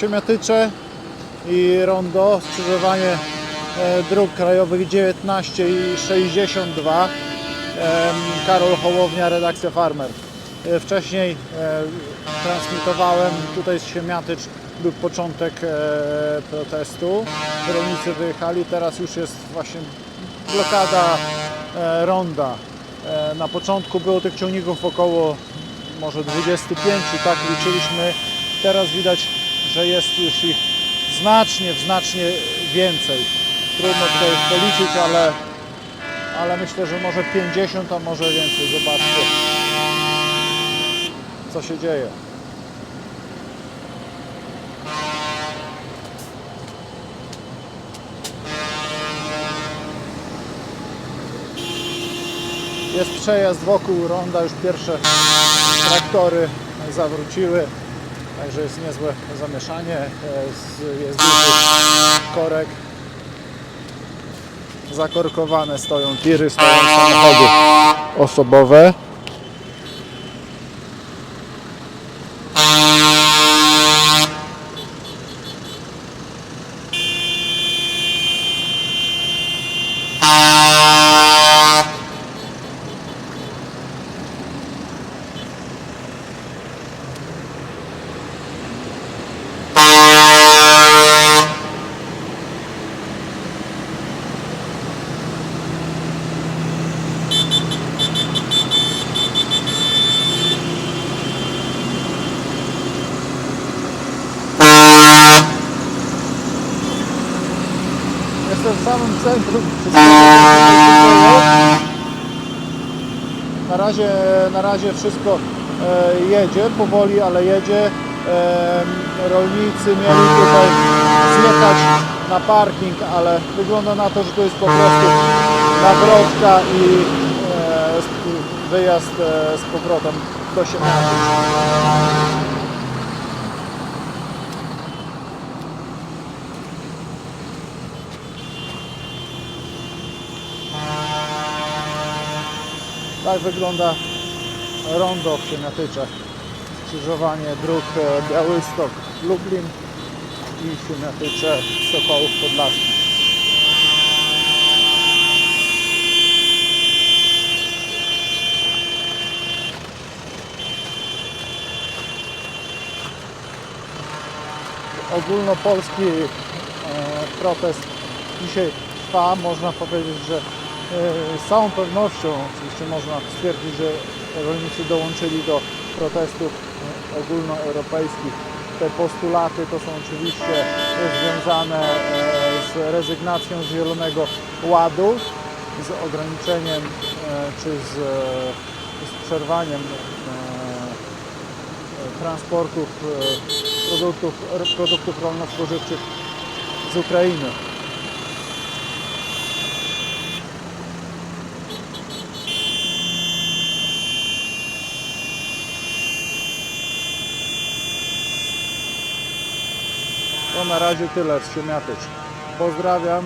Siemiatycze i rondo, skrzyżowanie e, dróg krajowych 19 i 62. Em, Karol Hołownia, redakcja Farmer. E, Wcześniej e, transmitowałem tutaj z Siemiatycz, był początek protestu. Rolnicy wyjechali, teraz już jest właśnie blokada ronda. Na początku było tych ciągników około może 25, tak liczyliśmy. Teraz widać, że jest już ich znacznie, znacznie więcej. Trudno tutaj policzyć, ale, ale myślę, że może 50, a może więcej. Zobaczcie, co się dzieje. Jest przejazd wokół ronda, już pierwsze traktory zawróciły, także jest niezłe zamieszanie, jest, jest duży korek. Zakorkowane stoją tiry, stoją samochody osobowe. Jestem w samym centrum. Na razie, na razie wszystko e, jedzie, powoli, ale jedzie. Rolnicy mieli tutaj zjechać na parking, ale wygląda na to, że to jest po prostu nawrotka i e, wyjazd e, z powrotem do Siemiatycz. Tak wygląda rondo w Siemiatyczach. Skrzyżowanie dróg e, Białystok, Lublin i Siemiatycze, Sokołów Podlaski. Ogólnopolski e, protest dzisiaj trwa. Można powiedzieć, że z całą pewnością oczywiście można stwierdzić, że rolnicy dołączyli do protestów e, ogólnoeuropejskich. Te postulaty to są oczywiście związane e, z rezygnacją z Zielonego Ładu, z ograniczeniem e, czy z, e, z przerwaniem e, transportów e, produktów, produktów rolno-spożywczych z Ukrainy. To na razie tyle z Siemiatycz. Pozdrawiam.